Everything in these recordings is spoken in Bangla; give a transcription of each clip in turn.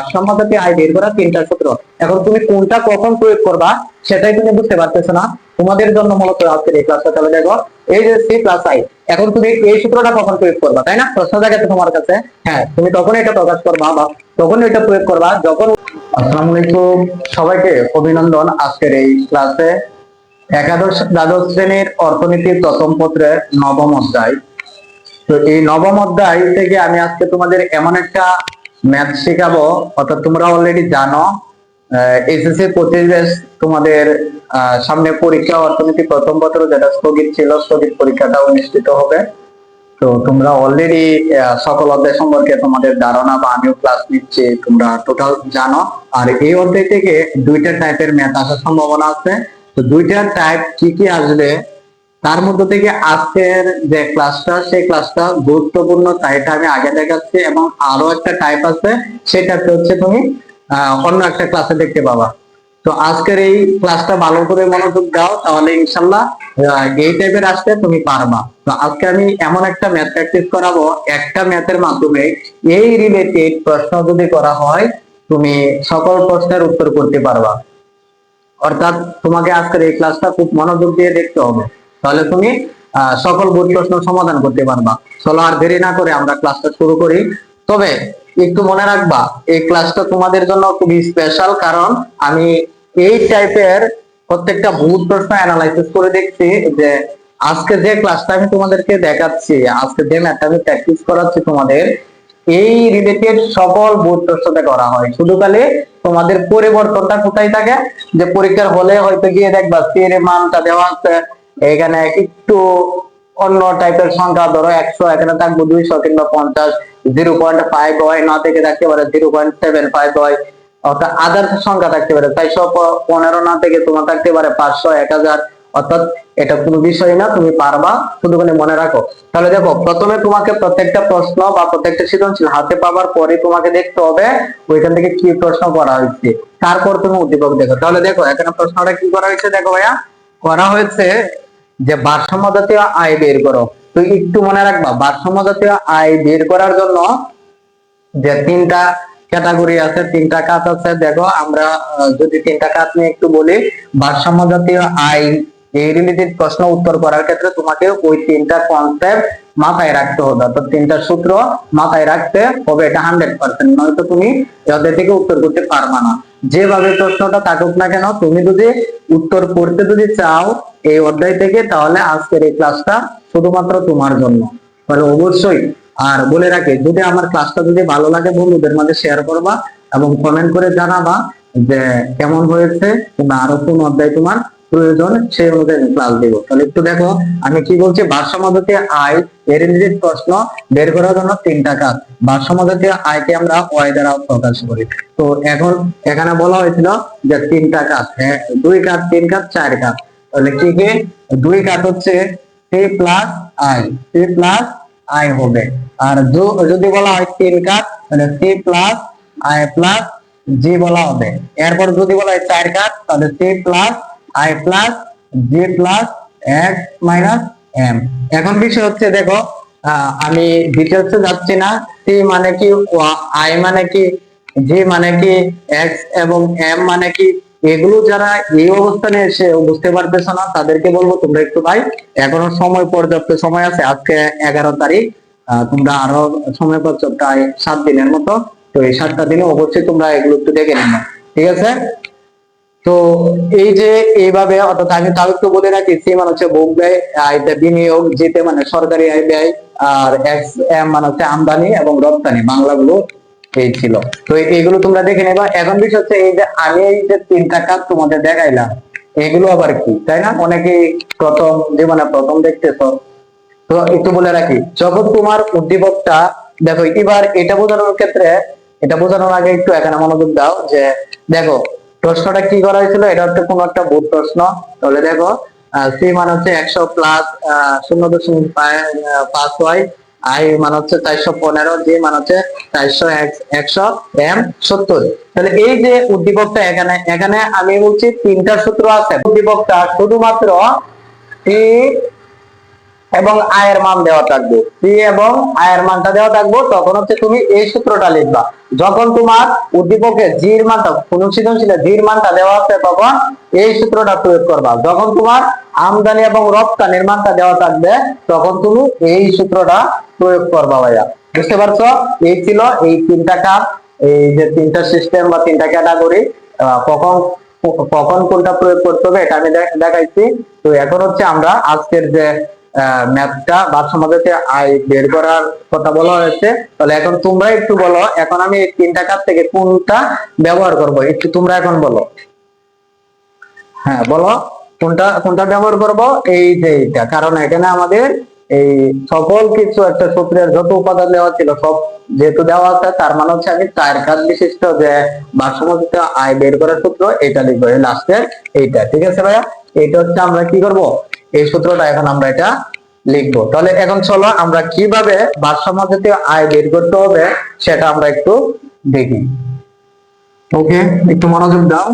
ভারসাম্য থেকে আয় বের করা তিনটা সূত্র এখন তুমি কোনটা কখন প্রয়োগ করবা, সেটাই তুমি বুঝতে পারতেছো না। তোমাদের জন্য মূলত এই ক্লাসটা দেখো এই যে সি প্লাস আই এখন তুমি এই সূত্রটা কখন প্রয়োগ করবা, তাই না? প্রশ্ন তোমার কাছে। হ্যাঁ তুমি তখন এটা প্রকাশ করবা বা তখন এটা প্রয়োগ করবা, যখন আসসালামু আলাইকুম সবাইকে অভিনন্দন আজকের এই ক্লাসে একাদশ দ্বাদশ শ্রেণির অর্থনীতির প্রথম পত্রের নবম অধ্যায়। তো এই নবম অধ্যায় থেকে আমি আজকে তোমাদের এমন একটা ম্যাথ শেখাবো, অর্থাৎ তোমরা অলরেডি জানো এসএসসি পঁচিশ ব্যাচ তোমাদের সামনে পরীক্ষা, অর্থনীতি প্রথম পত্র যেটা স্থগিত ছিল, স্থগিত পরীক্ষাটা অনুষ্ঠিত হবে। তো তোমরা অলরেডি সকল অধ্যায় সম্পর্কে তোমাদের ধারণা বা আমিও ক্লাস নিচ্ছি, তোমরা টোটাল জানো। আর এই অধ্যায় থেকে দুইটা টাইপের ম্যাথ আসার সম্ভাবনা আছে। তো দুইটা টাইপ কি কি আসবে? তার মধ্যে থেকে আজকের যে ক্লাসটা সেই ক্লাসটা গুরুত্বপূর্ণ এটা আমি আগে দেখাচ্ছি এবং আরও একটা টাইপ আছে সেটাতে হচ্ছে তুমি অন্য একটা ক্লাসে দেখতে পাবা। তো আজকের এই ক্লাসটা ভালো করে মনোযোগ দাও, তাহলে ইনশাল্লাহ এই টাইপের আসতে তুমি পারবা। তো আজকে আমি এমন একটা ম্যাথ প্র্যাকটিস করাবো, একটা ম্যাথের মাধ্যমে এই রিলেটেড প্রশ্ন যদি করা হয়, তুমি সকল প্রশ্নের উত্তর করতে পারবা। অর্থাৎ তোমাকে আজকের এই ক্লাসটা খুব মনোযোগ দিয়ে দেখতে হবে। তাহলে তুমি সকল বোর্ড প্রশ্ন সমাধান করতে পারবা। চলো আর দেরি না করে আমরা ক্লাসটা শুরু করি। তবে একটু মনে রাখবা, এই ক্লাসটা তোমাদের জন্য খুবই স্পেশাল কারণ আমি এই টাইপের প্রত্যেকটা বোর্ড প্রশ্ন অ্যানালাইসিস করে দেখছি যে আজকে যে ক্লাসটা আমি তোমাদেরকে দেখাচ্ছি, আজকে যে ম্যাথটা আমি প্র্যাকটিস করাচ্ছি তোমাদের, এই রিলেটেড সকল বোর্ড প্রশ্নতে করা হয়। শুধু খালি তোমাদের পরিবর্তনটা কোথায় থাকে? যে পরীক্ষার হলে হয়তো গিয়ে দেখবা সি এর মানটা দেওয়া আছে এখানে একটু অন্য টাইপের সংখ্যা, ধরো একশো, এখানে থাকব দুইশো কিংবা পঞ্চাশ জিরো পয়েন্ট ফাইভ হয়, না থেকে থাকতে পারে জিরো পয়েন্ট সেভেন ফাইভ হয়, অর্থাৎ আদার্স সংখ্যা থাকতে পারে, চারশো পনেরো না থেকে তোমার থাকতে পারে পাঁচশো, এক হাজার, অর্থাৎ এটা কোনো বিষয় না, তুমি পারবা, শুধু মানে মনে রাখো। তাহলে দেখো, প্রথমে তোমাকে প্রত্যেকটা প্রশ্ন বা প্রত্যেকটা সৃজনশীল হাতে পাবার পরে তোমাকে দেখতে হবে ওইখান থেকে কি প্রশ্ন করা হয়েছে। তারপর তুমি উদ্দীপক দেখো। তাহলে দেখো, এখানে প্রশ্নটা কি করা হয়েছে? দেখো ভাইয়া, করা হয়েছে যে ভারসাম্য জাতীয় আয় বের করো। তো একটু মনে রাখবা, ভারসাম্য জাতীয় আয় বের করার জন্য যে তিনটা ক্যাটাগরি আছে, তিনটা কাজ আছে, দেখো আমরা যদি তিনটা কাজ নিয়ে একটু বলি, ভারসাম্য জাতীয় আয় এই রিলেটেড প্রশ্ন উত্তর করার ক্ষেত্রে তোমাকে ওই তিনটা কনসেপ্ট মাথায় রাখতে হবে। অর্থাৎ তিনটা সূত্র মাথায় রাখতে হবে, এটা হান্ড্রেড পার্সেন্ট নয়তো তুমি যাদের থেকে উত্তর করতে পারবা না। যেভাবে প্রশ্নটা থাকুক না কেন, তুমি যদি উত্তর করতে যদি চাও এই অধ্যায় থেকে, তাহলে আজকের এই ক্লাসটা শুধুমাত্র তোমার জন্য। তাহলে অবশ্যই, আর বলে রাখি, যদি আমার ক্লাসটা যদি ভালো লাগে, বন্ধুদের মাঝে শেয়ার করবা এবং কমেন্ট করে জানাবা যে কেমন হয়েছে কিংবা আরও কোন অধ্যায় তোমার প্রয়োজন, সেই অনুযায়ী ক্লাস দেবো। তাহলে একটু দেখো, আমি কি বলছি? ভারসাম্য জাতীয় আয় এর রিলেটেড প্রশ্ন, বের করার জন্য তিনটা কাজ ভারসাম্য জাতীয় আয়কে আমরা ওয়াই দ্বারা প্রকাশ করি। তো এখন এখানে বলা হয়েছিল যে তিনটা কাজ দুই কাজ তিন কাজ চার কাজ তাহলে কি কি? দুই কাজ হচ্ছে C plus I C plus I হবে। আর যদি বলা হয় তিন কাজ তাহলে C plus I plus G বলা হবে। এরপর যদি বলা হয় চার কাজ তাহলে C plus I plus G plus X minus M এখন বিষয় হচ্ছে, দেখো আমি ডিটেলসে যাচ্ছি না। সি মানে কি আই মানে কি জি মানে কি এক্স এবং এম মানে কি, এগুলো যারা এই অবস্থানে এসে বুঝতে পারতেছো না, তাদেরকে বলব তোমরা একটু ভাই, এখনও সময় পর্যাপ্ত সময় আছে। আজকে এগারো তারিখ তোমরা আরও সময় পাচ্ছ প্রায় সাত দিনের মতো। তো এই সাতটা দিনে অবশ্যই তোমরা এগুলো একটু দেখে নেবে ঠিক আছে? তো এই যে এইভাবে, অর্থাৎ আমি তাও একটু বলে রাখি, সি মানে হচ্ছে ভোগ ব্যয় বিনিয়োগ, যেতে মানে সরকারি আয় ব্যয়, আর এক্স এম মানে হচ্ছে আমদানি এবং রপ্তানি, বাংলাগুলো এই ছিল। তো এইগুলো তোমরা দেখে নেবা। এখন বিষয় হচ্ছে এই যে আমি এই যে তিনটা কাজ তোমাদের দেখাইলাম, এগুলো আবার কি, তাই না? অনেকে প্রথম জীবনে প্রথম দেখতেছো। তো একটু বলে রাখি যখন তোমার উদ্দীপকটা, দেখো, এবার এটা বোঝানোর ক্ষেত্রে, এটা বোঝানোর আগে একটু এখানে মনোযোগ দাও যে, দেখো প্রশ্নটা কি করা হয়েছিল? এটা হচ্ছে কোনো একটা বোর্ড প্রশ্ন। তাহলে দেখো সি মানে হচ্ছে একশো প্লাস শূন্য দশমিক পাঁচ- ওয়াই আই মানে হচ্ছে চারশো পনেরো জি মানে হচ্ছে চারশো একশো এম সত্তর। তাহলে এই যে উদ্দীপকটা এখানে এখানে আমি বলছি তিনটা সূত্র আছে। উদ্দীপকটা শুধুমাত্র সি এবং আয়ের মান দেওয়া থাকবে। সি এবং আয়ের মানটা দেওয়া থাকবে, তখন হচ্ছে তুমি এই সূত্রটা লিখবা। যখন তোমার উদ্দীপকে জির মানটা কোন সৃজনশীলে জির মানটা দেওয়া আছে, তখন এই সূত্রটা প্রয়োগ করবা। যখন তোমার আমদানি এবং রপ্তানির মানটা দেওয়া থাকবে, তখন তুমি এই সূত্রটা প্রয়োগ করবা ভাইয়া। বুঝতে পারছ? এই ছিল এই তিনটা কাজ। এই যে তিনটা সিস্টেম বা তিনটা ক্যাটাগরি কখন কখন কোনটা প্রয়োগ করতে হবে, এটা আমি দেখাইছি। তো এখন হচ্ছে আমরা আজকের যে ম্যাথটা বা সমাজে আয় বের করার কথা বলা হয়েছে। তাহলে এখন তোমরা একটু বলো, এখন আমি এই তিনটা কাজ থেকে কোনটা ব্যবহার করব? একটু তোমরা এখন বলো। হ্যাঁ বলো। কোনটা কোনটা ব্যবহার করব? এই যে এইটা। কারণ এখানে আমাদের এই সকল কিছু একটা সূত্রের যত উপাদান দেওয়া ছিল, সব যেহেতু দেওয়া আছে, তার মানে হচ্ছে আমি চার কাজ বিশিষ্ট যে বাসমতিতে আয় বের করার সূত্র, এটা লিখব। লাস্টের এইটা, ঠিক আছে ভাইয়া? এটা হচ্ছে আমরা কি করব? এই সূত্রটা এখন আমরা এটা লিখব। তাহলে এখন চলো আমরা কীভাবে বাসমতিতে আয় বের করতে হবে সেটা আমরা একটু দেখি। ওকে, একটু মনোযোগ দাও।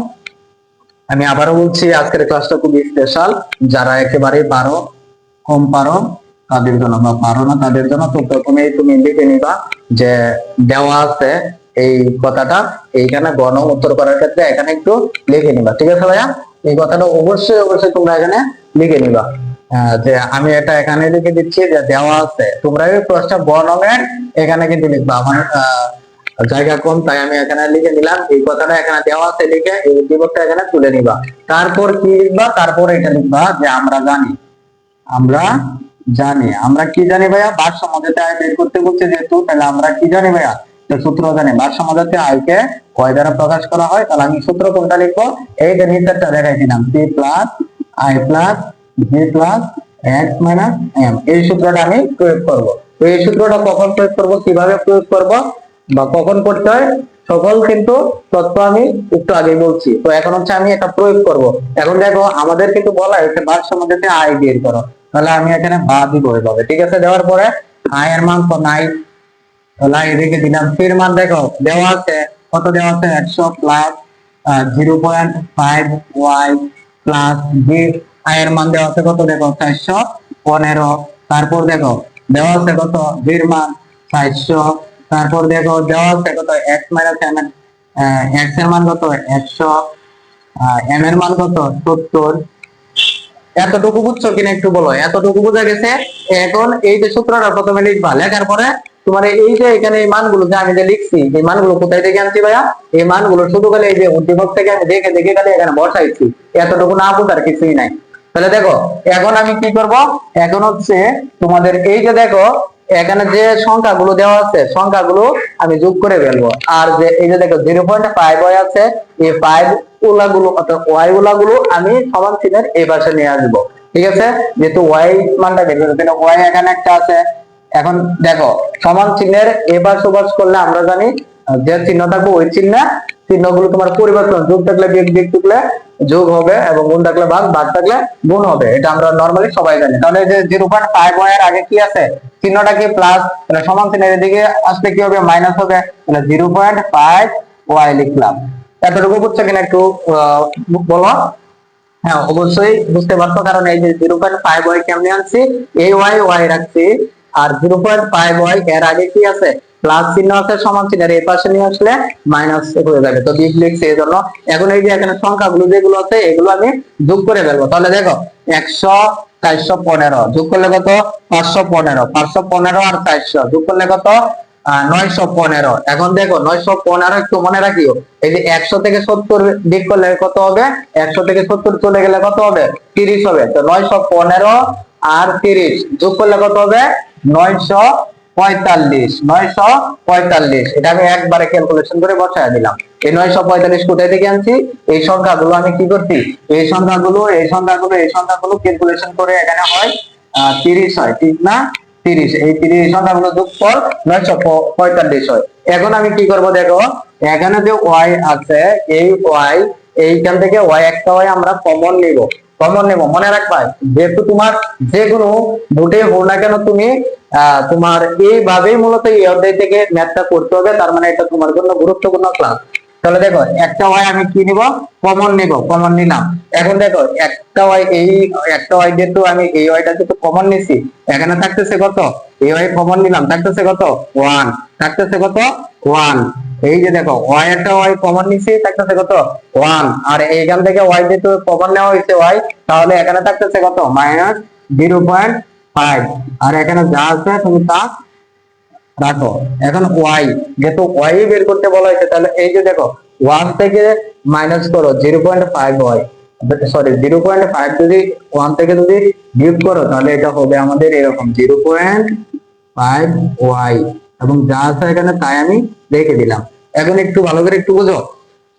আমি আবারও বলছি, আজকের ক্লাসটা খুবই স্পেশাল যারা একেবারে পারো, কম পারো, তাদের জন্য বা পারো না তাদের জন্য তো প্রথমে তুমি লিখে নিবা যে দেওয়া আছে এই কথাটা। এইখানে গণ উত্তর করার ক্ষেত্রে এখানে একটু লিখে নিবা। ঠিক আছে ভাইয়া? এই কথাটা অবশ্যই অবশ্যই তোমরা এখানে লিখে নিবা। যে আমি এটা এখানে লিখে দিচ্ছি, যে দেওয়া আছে। তোমরা এই প্রশ্নটা বর্ণমের এখানে কিন্তু লিখবা। আমার জায়গা কম, তাই আমি এখানে লিখে নিলাম। এই কথাটা এখানে দেওয়া আছে লিখে, এই উদ্দীপকটা এখানে তুলে নিবা। তারপর কি লিখবা? তারপর এটা লিখবা যে আমরা জানি। আমরা জানি। আমরা কি জানি ভাইয়া? বার সমাজতে আয় বের করতে বলছে যেহেতু, তাহলে আমরা কি জানি ভাইয়া? তো সূত্র জানি। বার সমাজতে আয়কে কয় দ্বারা প্রকাশ করা হয়? তাহলে আমি সূত্র কোনটা লিখব? এই যে দেখাই দিলাম C plus I plus G plus X minus M এই সূত্রটা আমি প্রয়োগ করব। তো এই সূত্রটা কখন প্রয়োগ করব, কীভাবে প্রয়োগ করব বা কখন করতে হয়, সকল কিন্তু তত্ত্ব আমি একটু আগে বলছি। তো এখন হচ্ছে আমি এটা প্রয়োগ করব। এখন দেখো, আমাদের কিন্তু বলা হয়েছে বার সমাজতে আয় বের করো। তাহলে আমি এখানে বা দিব এভাবে। ঠিক আছে? দেওয়ার পরে আয়ের মান তো নাই তাহলে রেখে দিলাম। ফির মান দেখো, দেওয়া আছে, কত দেওয়া আছে? একশো plus zero point five Y plus G আয়ের মান দেওয়া আছে কত? দেখো, চারশো পনেরো। তারপর দেখো, দেওয়া আছে কত? জির মান চারশো। তারপর দেখো, দেওয়া আছে কত? এক্স মাইনাস এম এক্সের মান কত? একশো। এম এর মান কত? সত্তর। এতটুকু বুঝছ কিনা একটু বলো? এতটুকু বোঝা গেছে? এখন এই যে সূত্রটা প্রথমে লিখবা, লেখার পরে তোমার এই যে এখানে এই মানগুলো যে আমি যে লিখছি, এই মানগুলো কোথায় থেকে আনছি ভাইয়া? এই মানগুলো শুধু খালি এই যে উদ্দীপক থেকে আমি দেখে দেখে খালি এখানে বসাইছি। এতটুকু না বোঝার কিছুই নাই। তাহলে দেখো, এখন আমি কি করব? এখন হচ্ছে তোমাদের এই যে দেখো, এখানে যে সংখ্যাগুলো দেওয়া আছে, সংখ্যাগুলো আমি যোগ করে ফেলব। আর যে এই যে দেখো জিরো পয়েন্ট ফাইভ ওয়াই আছে, এই ফাইভ গুলাগুলো অর্থাৎ ওয়াই গুলাগুলো আমি সমান চিহ্নের এই পাশে নিয়ে আসব। ঠিক আছে? যেহেতু ওয়াই মানটা বের ওয়াই এখানে একটা আছে। এখন দেখো, সমান চিহ্নের এবার সুবাস করলে আমরা জানি যে চিহ্ন থাকবে ওই চিহ্ন চিহ্নগুলো তোমার পরিবর্তন, যোগ থাকলে বিয়োগ বিয়োগ থাকলে যোগ হবে এবং গুণ থাকলে ভাগ ভাগ থাকলে গুণ হবে। এটা আমরা নর্মালি সবাই জানি। তাহলে যে জিরো পয়েন্ট ফাইভ এর আগে কি আছে? চিহ্নটা কি প্লাস তাহলে সমান চিহ্নের দিকে আসলে কি হবে? মাইনাস হবে। তাহলে জিরো পয়েন্ট ফাইভ ওয়াই লিখলাম। এতটুকু বুঝছ কিনা একটু বলো? হ্যাঁ অবশ্যই বুঝতে পারছ, কারণ এই যে জিরো পয়েন্ট ফাইভ ওয়াই কেমনে আনছি? এই ওয়াই ওয়াই রাখছি। আর জিরো পয়েন্ট ফাইভ ওয়াই এর আগে কি আছে? প্লাস চিহ্ন আছে, সমান চিহ্নের এই পাশে নিয়ে আসলে মাইনাস হয়ে যাবে। তো বিগ লিখছি এই জন্য। এখন এই যে এখানে সংখ্যাগুলো যেগুলো আছে, এগুলো আমি যোগ করে ফেলব। তাহলে দেখো, একশো চারশো পনেরো। যোগ করলে কত? পাঁচশো পনেরো। পাঁচশো পনেরো আর চারশো। যোগ করলে কত? নয়শো পনেরো। এখন দেখো, নয়শো পনেরো একটু মনে রাখিও। এই যে একশো থেকে সত্তর দিক করলে কত হবে? একশো থেকে সত্তর চলে গেলে কত হবে? তিরিশ হবে। তো নয়শো পনেরো আর তিরিশ। যোগ করলে কত হবে? পঁয়তাল্লিশ এটা আমি হয় তিরিশ হয়। না? তিরিশ। এই তিরিশ পঁয়তাল্লিশ হয়। এখন আমি কি করব দেখো? এখানে যে ওয়াই আছে, এই ওয়াই থেকে ওয়াই একটা ওয়াই আমরা কমন নিব। কমন নেব, মনে রাখবা, যেহেতু তোমার যে কোনো নোটে হোক না কেন তুমি তোমার এইভাবেই মূলত এই অধ্যায় থেকে ম্যাথটা করতে হবে, তার মানে এটা তোমার জন্য গুরুত্বপূর্ণ ক্লাস তাহলে দেখো, একটা ওয়াই আমি কি নিব? কমন নিব, কমন নিলাম। এখন দেখো, একটা ওয়াই এই, একটা ওয়াই যেহেতু আমি এই ওয়াইটা যেহেতু কমন নিছি, এখানে থাকতেছে কত? এই ওয়াই কমন নিলাম, থাকতেছে কত? ওয়ান থাকতেছে কত? ওয়ান এই যে দেখো ওয়াই একটা ওয়াই কমন নিছি থাকতেছে কত? ওয়ান আর এইখান থেকে ওয়াই যেহেতু কমন নেওয়া হয়েছে ওয়াই তাহলে এখানে থাকতেছে কত? মাইনাস জিরো পয়েন্ট ফাইভ আর এখানে যা আছে, তুমি তা রাখো। এখন ওয়াই যেহেতু ওয়াই বের করতে বলা হয়েছে, তাহলে এই যে দেখো ওয়ান থেকে মাইনাস করো zero point five Y sorry zero point five যদি ওয়ান থেকে যদি বিয়োগ করো, তাহলে এটা হবে আমাদের এরকম জিরো পয়েন্ট ফাইভ ওয়াই এবং যা আছে এখানে, তাই আমি রেখে দিলাম। এখন একটু ভালো করে একটু বোঝো।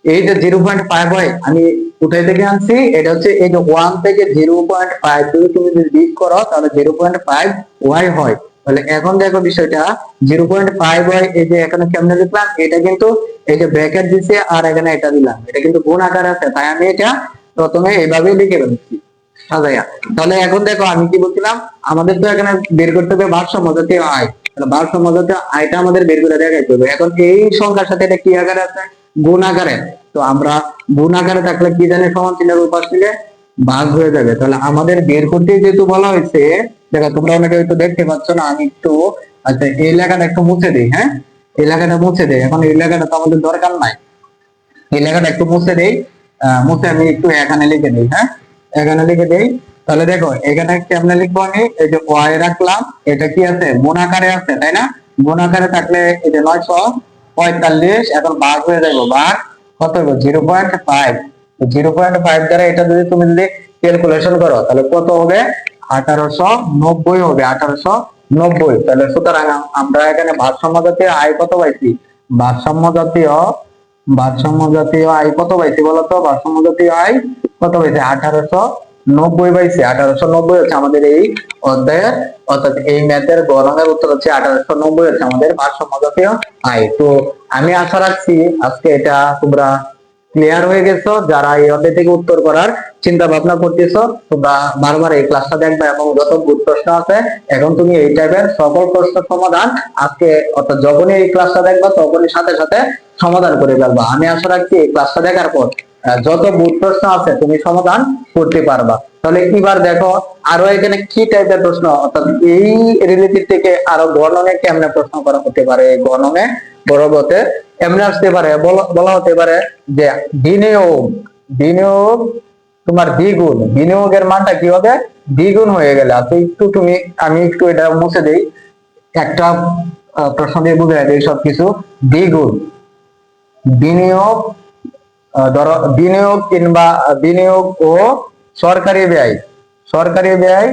এই যে জিরো পয়েন্ট ফাইভ ওয়াই আমি কোথায় থেকে আনছি। এটা হচ্ছে এই যে ওয়ান থেকে জিরো পয়েন্ট ফাইভ যদি তুমি যদি বিয়োগ করো, তাহলে জিরো পয়েন্ট ফাইভ ওয়াই হয়। তাহলে এখন দেখো বিষয়টা, জিরো পয়েন্ট ফাইভ ওয়াই এই যে এখানে কেমনে লিখলাম? এটা কিন্তু এই যে ব্র্যাকেট দিছে আর এখানে এটা দিলাম। এটা কিন্তু গুণ আকার আছে, তাই আমি এটা প্রথমে এইভাবেই লিখে ফেলছি। সাজাইয়া তাহলে এখন দেখো আমি কি বলছিলাম, আমাদের তো এখানে বের করতে হবে ভারসাম্য যাতে আয় আয়টা আমাদের বের করে দেখাইতে হবে। এখন এই সংখ্যার সাথে এটা কি আকারে আছে? গুণ তো আমরা গুণ আকারে থাকলে কি জানি? সমান চিহ্নের উপাস দিলে ভাগ হয়ে যাবে। তাহলে আমাদের বের করতে যেহেতু বলা হয়েছে, দেখো তোমরা অনেকে হয়তো দেখতে পাচ্ছ না, আমি একটু আচ্ছা এই লেখাটা একটু মুছে দিই হ্যাঁ? এই লেখাটা মুছে দেই। এখন এই লেখাটা তো আমাদের দরকার নাই। এই লেখাটা একটু মুছে দেই। মুছে আমি একটু এখানে লিখে দিই হ্যাঁ? এখানে লিখে দেই তাহলে দেখো, এখানে কেমনে লিখব আমি? এই যে ওয়াই রাখলাম, এটা কি আছে? গুণ আকারে আছে, তাই না? গুণ আকারে থাকলে এই যে নয়শো পঁয়তাল্লিশ, এখন ভাগ হয়ে যাব ভাগ কত হইব? Zero point five zero point five দ্বারা এটা যদি তুমি যদি ক্যালকুলেশন করো, তাহলে কত হবে? আঠারোশো নব্বই হবে, আঠারোশো নব্বই। তাহলে সুতরাং আমরা এখানে ভারসাম্য জাতীয় আয় কত পাইছি? ভারসাম্য জাতীয় ভারসাম্য জাতীয় আয় কত পাইছি বলতো? ভারসাম্য জাতীয় আয় কত পাইছি? আঠারোশো নব্বই পাইছি আঠারোশো নব্বই হচ্ছে আমাদের এই অধ্যায়ের, অর্থাৎ এই ম্যাথের গণনের উত্তর হচ্ছে আঠারোশো নব্বই হচ্ছে আমাদের ভারসাম্য আয়। তো আমি আশা রাখছি আজকে এটা তোমরা ক্লিয়ার হয়ে গেছো, যারা এই অধ্যায় থেকে উত্তর করার চিন্তা ভাবনা করতেছো, তোমরা বারবার এই ক্লাসটা দেখবে এবং যত ভূত প্রশ্ন আছে, এখন তুমি এই টাইপের সকল প্রশ্ন সমাধান আজকে, অর্থাৎ যখনই এই ক্লাসটা দেখবা তখনই সাথে সাথে সমাধান করে ফেলবা। আমি আশা রাখছি এই ক্লাসটা দেখার পর যত ভূত প্রশ্ন আছে তুমি সমাধান করতে পারবা। তাহলে এবার দেখো, আরও এখানে কি টাইপের প্রশ্ন? অর্থাৎ এই রিলেটিভ থেকে আরও গণনে কেমনে প্রশ্ন করা হতে পারে? এই গণনে বড়বতে এমনি আসতে পারে? বলা- হতে পারে যে বিনিয়োগ বিনিয়োগ তোমার দ্বিগুণ। বিনিয়োগের মানটা কি হবে? দ্বিগুণ হয়ে গেলে। আচ্ছা একটু তুমি, আমি একটু এটা মুছে দেই। একটা প্রশ্ন দিয়ে বুঝে দেই সবকিছু। দ্বিগুণ। বিনিয়োগ ধরো বিনিয়োগ কিংবা বিনিয়োগ ও সরকারি ব্যয়। সরকারি ব্যয়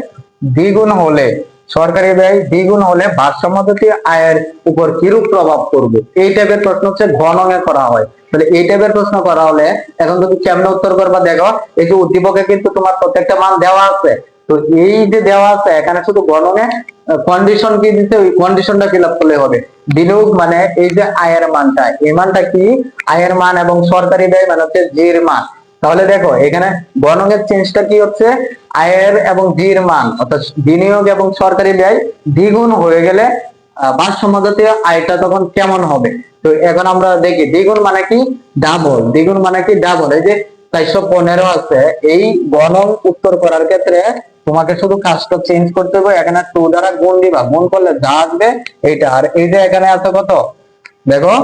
দ্বিগুণ হলে, সরকারি ব্যয় দ্বিগুণ হলে ভারসাম্যজাতীয় আয়ের উপর কিরূপ প্রভাব পড়বে? এই টাইপের প্রশ্ন হচ্ছে গণনে করা হয়। তাহলে এই টাইপের প্রশ্ন করা হলে এখন তুমি কেমনে উত্তর করবা দেখো, এই যে উদ্দীপকে কিন্তু তোমার প্রত্যেকটা মান দেওয়া আছে। তো এই যে দেওয়া আছে, এখানে শুধু গণনে কন্ডিশন কি দিতে ওই কন্ডিশনটা ফিল আপ করলে হবে। বিনিয়োগ মানে এই যে আয়ের মানটা। এই মানটা কি? আয়ের মান এবং সরকারি ব্যয় মানে হচ্ছে জির মান। তাহলে দেখো, এখানে গণনের চেঞ্জটা কি হচ্ছে? আয়ের এবং জির মান, অর্থাৎ বিনিয়োগ এবং সরকারি ব্যয় দ্বিগুণ হয়ে গেলে ভারসাম্য আয়টা তখন কেমন হবে? তো এখন আমরা দেখি, দ্বিগুণ মানে কি? ডাবল দ্বিগুণ মানে কি? ডাবল এই যে চারশো পনেরো আছে। এই গণন উত্তর করার ক্ষেত্রে তোমাকে শুধু কাজটা চেঞ্জ করতে হবে, এখানে টু দ্বারা গুণ দিবা। গুণ করলে যা আসবে এইটা। আর এই যে এখানে আছে কত? দেখো।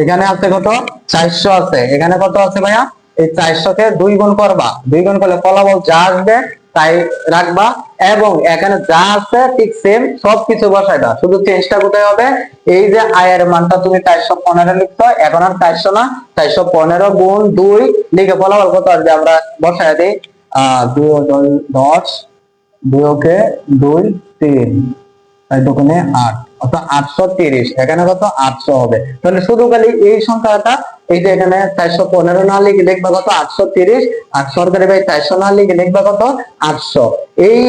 এখানে আছে কত? চারশো আছে। এখানে কত আছে ভাইয়া? এই চারশোকে দুই গুণ করবা। দুই গুণ করলে ফলাফল যা আসবে তাই রাখবা এবং এখানে যা আছে ঠিক সেম সবকিছু বসাইবা শুধু চেঞ্জটা কোথায় হবে? এই যে আয়ের মানটা তুমি চারশো পনেরো লিখছো, এখন আর চারশো না, চারশো পনেরো গুণ দুই, লিখে ফলাফল কত আসবে? আমরা বসাই দিই। আহ, দুই দশ দুই ওকে দুই, তিন। দোকানে আট, অর্থাৎ আটশো তিরিশ। এখানে কত? আটশো হবে। তাহলে শুধু খালি এই সংখ্যাটা এই যে এখানে চারশো পনেরো না লিখে লিখবা কত? আটশো তিরিশ। আর সরকারি ভাই চারশো না লিখে লিখবা কত? আটশো। এই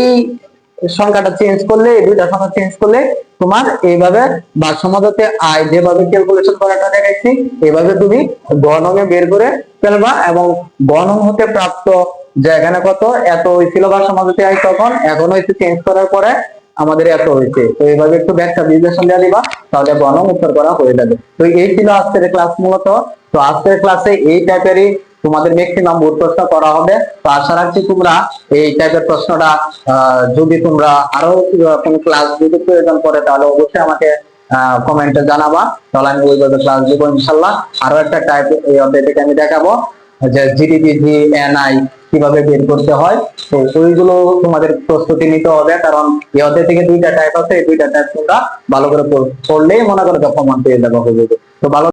সংখ্যাটা চেঞ্জ করলে, এই দুইটা সংখ্যা চেঞ্জ করলে তোমার এইভাবে ভারসাম্যতে আয় যেভাবে ক্যালকুলেশন করাটা দেখাইছি, এইভাবে তুমি গণনে বের করে ফেলবা এবং গণন হতে প্রাপ্ত যে এখানে কত? এত হয়েছিল ভারসাম্যতে আয় তখন, এখন হয়েছে চেঞ্জ করার পরে আমাদের এত হয়েছে। তো এইভাবে একটু ব্যাখ্যা বিশ্লেষণ দেওয়া দিবা, তাহলে বনম উত্তর করা হয়ে যাবে। তো এই ছিল আজকের ক্লাস মূলত। তো আজকের ক্লাসে এই টাইপেরই তোমাদের ম্যাক্সিমাম বোর্ড প্রশ্ন করা হবে। তো আশা রাখছি তোমরা এই টাইপের প্রশ্নটা যদি তোমরা আরও কোনো ক্লাস যদি প্রয়োজন পড়ে, তাহলে অবশ্যই আমাকে কমেন্টে জানাবা। তাহলে আমি ওইভাবে ক্লাস দিব ইনশাল্লাহ আরও একটা টাইপ এই অধ্যায় থেকে আমি দেখাবো। যে জিডিপি জি এনআই কীভাবে বের করতে হয় তো ওইগুলো তোমাদের প্রস্তুতি নিতে হবে, কারণ এই থেকে দুইটা টাইপ আছে, এই দুইটা টাইপ তোমরা ভালো করে পড়- পড়লেই মনে করো প্রমাণ পেয়ে যাবে তো ভালো